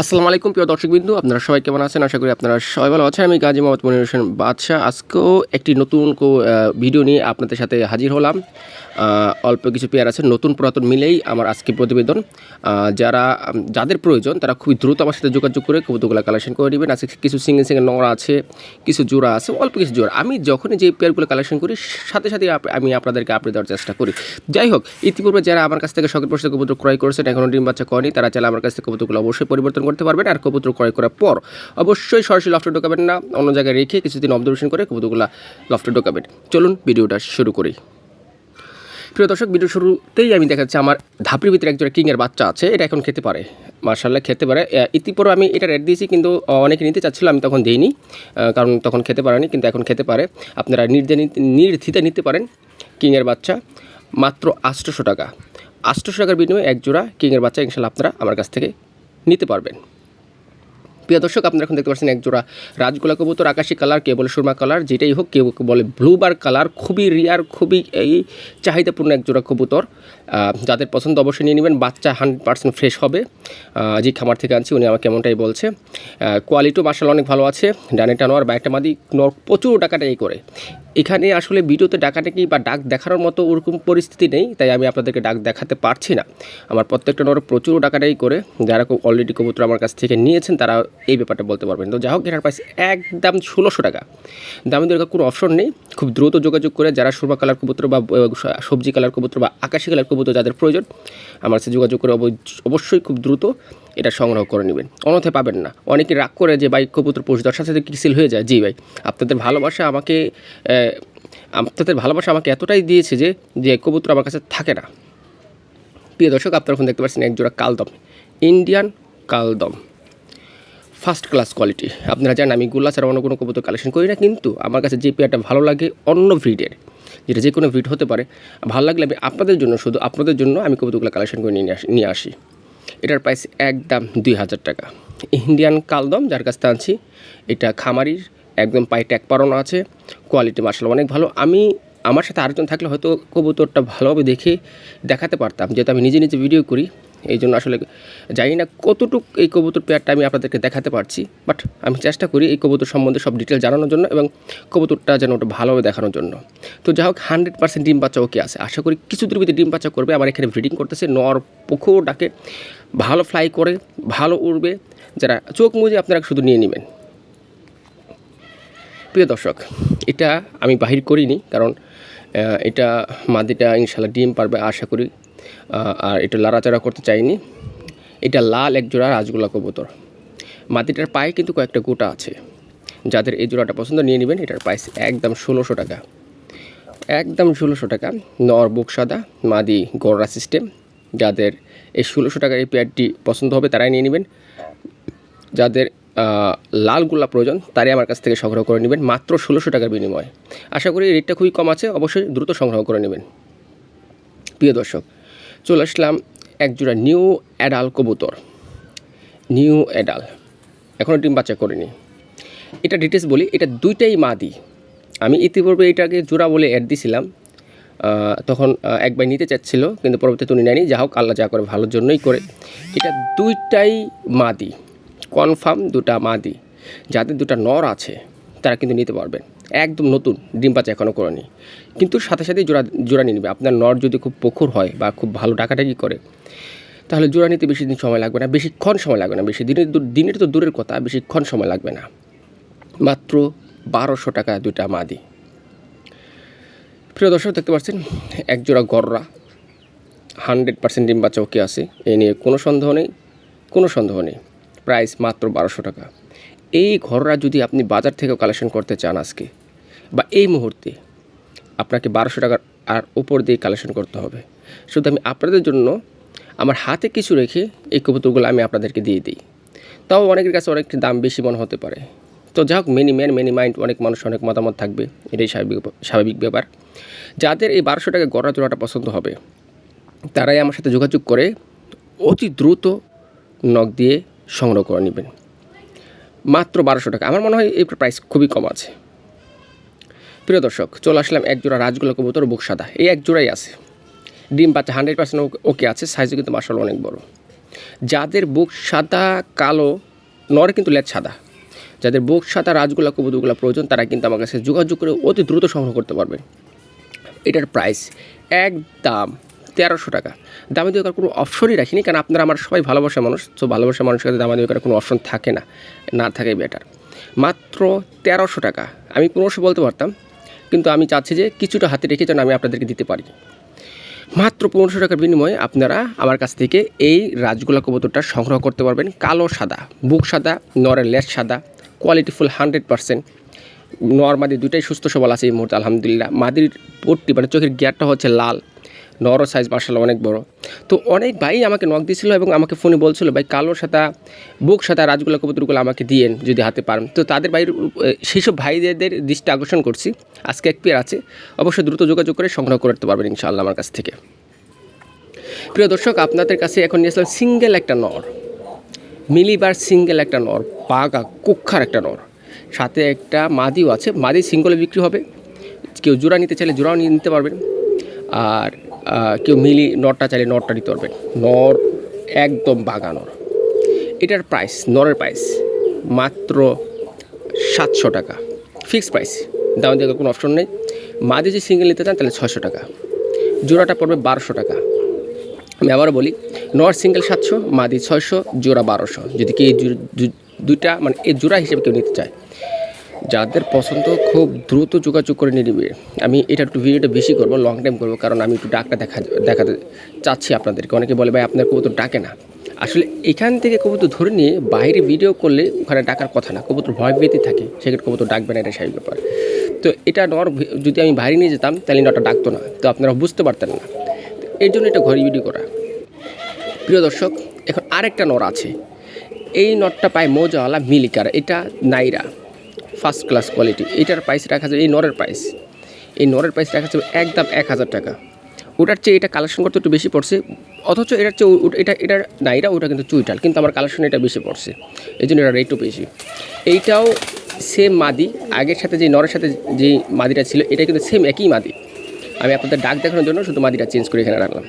আসসালামু আলাইকুম, প্রিয় দর্শকবিন্দু। আপনারা সবাই কেমন আছেন? আশা করি আপনারা সবাই ভালো আছেন। আমি গাজী মোহাম্মদ মনির হোসেন বাদশাহ। আজকেও একটি নতুন ভিডিও নিয়ে আপনাদের সাথে হাজির হলাম। অল্প কিছু পেয়ার আছে, নতুন পুরাতন মিলেই আমার আজকে প্রতিবেদন। যারা যাদের প্রয়োজন, তারা খুবই দ্রুত আমার সাথে যোগাযোগ করে কবুতরগুলো কালেকশন করে নেবেন। আজকে কিছু সিঙ্গেল সিঙ্গেল নড়া আছে, কিছু জোড়া আছে, অল্প কিছু জোড়া। আমি যখনই যে পেয়ারগুলো কালেকশন করি, সাথে সাথে আমি আপনাদেরকে আপডেট দেওয়ার চেষ্টা করি। যাই হোক, ইতিপূর্বে যারা আমার কাছ থেকে শখের বসে কবুতর ক্রয় করেছেন এখনও ডিম বাচ্চা করেনি, তারা চাইলে আমার কাছ থেকে কবুতরগুলো অবশ্যই পরিবর্তন করতে পারবেন আর কবুতর ক্রয় করার পর অবশ্যই সরাসরি লফটে ঢোকাবেন না, অন্য জায়গায় রেখে কিছুদিন অবজারভেশন করে কবুতরগুলো লফটে ঢোকাবেন। চলুন ভিডিওটা শুরু করি। প্রিয় দর্শক, ভিডিও শুরুতেই আমি দেখাচ্ছি আমার ধাপড়ির ভিতরে একজোড়া কিংয়ের বাচ্চা আছে, এটা এখন খেতে পারে। মার্শাল্লাহ খেতে পারে। ইতিপূর্বে আমি এটা রেট দিয়েছি, কিন্তু অনেকে নিতে চাচ্ছিলো, আমি তখন দিইনি কারণ তখন খেতে পারেনি, কিন্তু এখন খেতে পারে। আপনারা নির্দে নির্ধিতে নিতে পারেন কিংয়ের বাচ্চা, মাত্র আটশোশো টাকা। আটশোশো টাকার বিনিময়ে এক জোড়া কিংয়ের বাচ্চা ইনশাল্লাহ আপনারা আমার কাছ থেকে নিতে পারবেন। প্রিয় দর্শক, আপনারা এখন দেখতে পাচ্ছেন এক জোড়া রাজগোলা কবুতর, আকাশি কালার কে বলে সুরমা কালার, যেটাই হোক, কেউ বলে ব্লু বার কালার খুবই রিয়ার খুবই এই চাহিদাপূর্ণ এক জোড়া কবুতর। যাদের পছন্দ অবশ্যই নিয়ে নেবেন, বাচ্চা হান্ড্রেড পার্সেন্ট ফ্রেশ হবে। যে খামার থেকে আনছি, উনি আমাকে এমনটাই বলছে। কোয়ালিটিও মার্শাল অনেক ভালো আছে। ডানে টানোয়ার বা একটা মাদি প্রচুর টাকাটাই করে। এখানে আসলে ভিডিওতে ডাকাটাকি বা ডাক দেখানোর মতো ওরকম পরিস্থিতি নেই, তাই আমি আপনাদেরকে ডাক দেখাতে পারছি না। আমার প্রত্যেকটা নর প্রচুর ডাকাটাই করে। যারা অলরেডি কবুতর আমার কাছ থেকে নিয়েছেন, তারা এই ব্যাপারটা বলতে পারবেন। তো যা হোক এটার প্রাইস একদম ষোলোশো টাকা। দামি দরকার কোনো অপশন নেই। খুব দ্রুত যোগাযোগ করে যারা সুরমা কালার কবুতর বা সবজি কালার কবুতর বা আকাশি কালার কবুতর যাদের প্রয়োজন, আমার সাথে যোগাযোগ করে অবৈ- অবশ্যই খুব দ্রুত এটা সংগ্রহ করে নেবেন। অন্যথায় পাবেন না। অনেকে রাগ করে যে বাইক কবুতর পোষ দশ সাথে কিসিল হয়ে যায়? জি ভাই, আপনাদের ভালোবাসা আমাকে আপনাদের ভালোবাসা আমাকে এতটাই দিয়েছে যে যে কবুতর আমার কাছে থাকে না। প্রিয় দর্শক, আপনারা এখন দেখতে পাচ্ছেন একজোড়া কালদম। ইন্ডিয়ান কালদম। ফার্স্ট ক্লাস কোয়ালিটি আপনারা জানেন আমি গুল্লা ছাড়া অন্য কোনো কবুতর কালেকশন করি না, কিন্তু আমার কাছে যে পেয়ারটা ভালো লাগে, অন্য ব্রিডের যেটা যে কোনো ব্রিড হতে পারে, ভালো লাগলে আমি আপনাদের জন্য, শুধু আপনাদের জন্য আমি কবুতরগুলো কালেকশন করে নিয়ে আসি নিয়ে আসি। এটার প্রাইস একদম দুই হাজার টাকা। ইন্ডিয়ান কালদম, যার কাছ থেকে আনছি, এটা খামারির, একদম পায়ে ট্যাগ পারানো আছে কোয়ালিটি মার্শাল অনেক ভালো। আমি, আমার সাথে আরেকজন থাকলে হয়তো কবুতরটা ভালোভাবে দেখে দেখাতে পারতাম, যেহেতু আমি নিজে নিজে ভিডিও করি। এই জন্য আসলে জানি না কতটুকু এই কবুতর পেয়ারটা আমি আপনাদেরকে দেখাতে পারছি বাট আমি চেষ্টা করি এই কবুতর সম্বন্ধে সব ডিটেল জানানোর জন্য এবং কবুতরটা যেন ওটা ভালোভাবে দেখানোর জন্য। তো যা হোক হান্ড্রেড পার্সেন্ট ডিম বাচ্চা ওকে আছে। আশা করি কিছু দূর ডিম বাচ্চা করবে। আমার এখানে ব্রিডিং করতেছে নর পুকুর ডাকে। ভালো ফ্লাই করে, ভালো উড়বে। যারা চোখ মুজে আপনারা শুধু নিয়ে নেবেন। প্রিয় দর্শক, এটা আমি বাহির করিনি, কারণ এটা মাদিটা ইনশাল্লাহ ডিম পারবে, আশা করি। আর এটা লাড়াচাড়া করতে চাইনি। এটা লাল এক জোড়া রাজগোলা কবুতর। মাটিটার পায়ে কিন্তু কয়েকটা গোটা আছে। যাদের এই জোড়াটা পছন্দ নিয়ে নেবেন, এটার প্রাইস একদম ষোলোশো টাকা। একদম ষোলোশো টাকা। নর বুক সাদা, মাদি গড়রা সিস্টেম যাদের এই ষোলোশো টাকার এই পেয়ারটি পছন্দ হবে, তারাই নিয়ে নেবেন। যাদের লাল প্রয়োজন, তারাই আমার কাছ থেকে সংগ্রহ করে নেবেন, মাত্র ষোলোশো টাকার বিনিময়ে। আশা করি রেটটা খুবই কম আছে, অবশ্যই দ্রুত সংগ্রহ করে নেবেন। প্রিয় দর্শক চলে আসলাম একজোড়া নিউ অ্যাডাল কবুতর। New adult. এখনও ডিম বাচ্চা করিনি। এটা ডিটেলস বলি, এটা দুইটাই মাদি। আমি ইতিপূর্বে এটাকে জোড়া বলে অ্যাড দিছিলাম। তখন একবার নিতে চাচ্ছিল, কিন্তু পরবর্তীতে উনি নেয়নি। যা হোক, আল্লাহ যা করে ভালোর জন্যই করে। এটা দুইটাই মাদি। কনফার্ম দুটা মাদি। যাদের দুটা নর আছে, তারা কিন্তু নিতে পারবেন। একদম নতুন, ডিম পাচা এখনও করেনি। কিন্তু সাথে সাথেই জোড়া জোড়া নিয়ে নেবে। আপনার নর যদি খুব প্রখর হয় বা খুব ভালো ডাকাডাকি করে, তাহলে জোড়া নিতে বেশি দিন সময় লাগবে না বেশিক্ষণ সময় লাগবে না, বেশি দিনের দিনের তো দূরের কথা বেশিক্ষণ সময় লাগবে না। মাত্র বারোশো টাকা দুটা মাদি। প্রিয় দর্শক, দেখতে পাচ্ছেন, এক জোড়া গররা, হান্ড্রেড পার্সেন্ট ডিম বাচ্চা ওকে আছে, এ নিয়ে কোনো সন্দেহ নেই, কোনো সন্দেহ নেই। প্রাইস মাত্র বারোশো টাকা। এই ঘররা যদি আপনি বাজার থেকেও কালেকশন করতে চান আজকে, বা এই মুহূর্তে, আপনাকে বারোশো টাকার আর উপর দিয়ে কালেকশন করতে হবে। শুধু আমি আপনাদের জন্য আমার হাতে কিছু রেখে এই কবুতরগুলো আমি আপনাদেরকে দিয়ে দিই। তাও অনেকের কাছে অনেক দাম বেশি মনে হতে পারে। তো যাই হোক মেনি ম্যান মেনি মাইন্ড অনেক মানুষ, অনেক মতামত থাকবে। এটাই স্বাভাবিক স্বাভাবিক ব্যাপার। যাদের এই বারোশো টাকা গড়া জোড়াটা পছন্দ হবে, তারাই আমার সাথে যোগাযোগ করে অতি দ্রুত নখ দিয়ে সংগ্রহ করে নেবেন। মাত্র বারোশো টাকা। আমার মনে হয় এই প্রাইস খুবই কম আছে। প্রিয় দর্শক, চলে আসলাম এক জোড়া রাজগোলা কবুতর বুক সাদা। এই এক জোড়াই আছে। ডিম বাচ্চা হান্ড্রেড পার্সেন্ট ওকে আছে সাইজও কিন্তু মার্শাল অনেক বড়। যাদের বুক সাদা, কালো, নর কিন্তু লেজ সাদা। যাদের বুক সাদা রাজগুলা কবুতরগুলো প্রয়োজন, তারা কিন্তু আমার কাছে যোগাযোগ করে অতি দ্রুত সংগ্রহ করতে পারবে। এটার প্রাইস এক দাম তেরোশো টাকা। দামে দিয়ে কোনো অপশনই রাখিনি, কারণ আপনারা আমার সবাই ভালোবাসা মানুষ, তো ভালোবাসা মানুষের কাছে দামে দিয়ে কোনো অপশন থাকে না না থাকে বেটার মাত্র তেরোশো টাকা। আমি পনেরোশো বলতে পারতাম, কিন্তু আমি চাচ্ছি যে কিছুটা হাতে রেখে যেন আমি আপনাদেরকে দিতে পারি। মাত্র পনেরোশো টাকার বিনিময়ে আপনারা আমার কাছ থেকে এই রাজগোলা কবুতরটা সংগ্রহ করতে পারবেন। কালো সাদা, বুক সাদা, নরের লেস সাদা কোয়ালিটিফুল হান্ড্রেড পারসেন্ট নর মাদি দুটাই সুস্থ সবল আছে এই মুহূর্তে, আলহামদুলিল্লাহ। মাদির পট্টি মানে চোখের গিয়ারটা হচ্ছে লাল। নরও সাইজ মার্শাল অনেক বড়। তো অনেক ভাই আমাকে নক দিয়েছিল এবং আমাকে ফোনে বলছিল, ভাই, কালো সাদা বুক সাদা রাজগুলা কবুতরগুলো আমাকে দিয়েন যদি হাতে পারেন। তো তাদের ভাইয়ের সেসব ভাইদের দৃষ্টি আকর্ষণ করছি। আজকে এক পেয়ার আছে। অবশ্যই দ্রুত যোগাযোগ করে সংগ্রহ করতে পারবেন ইনশাআল্লাহ আমার কাছ থেকে। প্রিয় দর্শক, আপনাদের কাছে এখন নিয়ে আসলাম সিঙ্গেল একটা নর। মিলিবার সিঙ্গেল একটা নর পাগা কুক্ষার একটা নর। সাথে একটা মাদিও আছে। মাদি সিঙ্গলে বিক্রি হবে। কেউ জোড়া নিতে চাইলে জোড়াও নিতে পারবেন। আর কেউ মিলি নরটা চাইলে নরটা নিতে পারবেন। নর একদম বাগা নর এটার প্রাইস নরের প্রাইস মাত্র সাতশো টাকা। ফিক্সড প্রাইস দাম দিয়ে কোনো অপশন নেই। মাদি যদি সিঙ্গেল নিতে চান তাহলে ছশো টাকা। জোড়াটা পড়বে বারোশো টাকা। আমি আবারও বলি, নর সিঙ্গেল সাতশো মাদি ছয়শো, জোড়া বারোশো। যদি কি দুইটা মানে এই জোড়া হিসেবে কেউ নিতে চায় যাদের পছন্দ খুব দ্রুত যোগাযোগ করে নিয়ে নেবে, আমি এটা একটু ভিডিওটা বেশি করব লং টাইম করব, কারণ আমি একটু ডাকটা দেখা দেখাতে চাচ্ছি আপনাদেরকে। অনেকে বলে, ভাই, আপনার কবুতর ডাকে না। আসলে এখান থেকে কবুতর ধরে নিয়ে বাইরে ভিডিও করলে ওখানে ডাকার কথা না, কবুতর ভয় পেতে থাকে, সেক্ষেত্রে কবুতর ডাকবে না এটা স্বাভাবিক ব্যাপার। তো এটা নর, যদি আমি বাইরে নিয়ে যেতাম, তাহলে নটা ডাকতো না, তো আপনারা বুঝতে পারতেন না। এর জন্য এটা ঘরে ভিডিও করা। প্রিয় দর্শক, এখন আরেকটা নর আছে। এই নটটা পায় মোজাওয়ালা মিলিকার, এটা নাইরা। First class quality. এটার প্রাইস রাখা যাবে, এই নরের প্রাইস এই নরের প্রাইস রাখা যাবে একদম এক হাজার টাকা। ওটার চেয়ে এটা কালেকশন করতে একটু বেশি পড়ছে, অথচ এটার চেয়ে এটা, এটার নাইরা ওটা কিন্তু চুইটাল কিন্তু আমার কালেকশন এটা বেশি পড়ছে। এই জন্য এটা রেটও বেশি। এইটাও সেম মাদি, আগের সাথে যে নরের সাথে যে মাদিটা ছিল এটা কিন্তু সেম একই মাদি। আমি আপনাদের ডাক দেখানোর জন্য শুধু মাদিটা চেঞ্জ করে এখানে রাখলাম।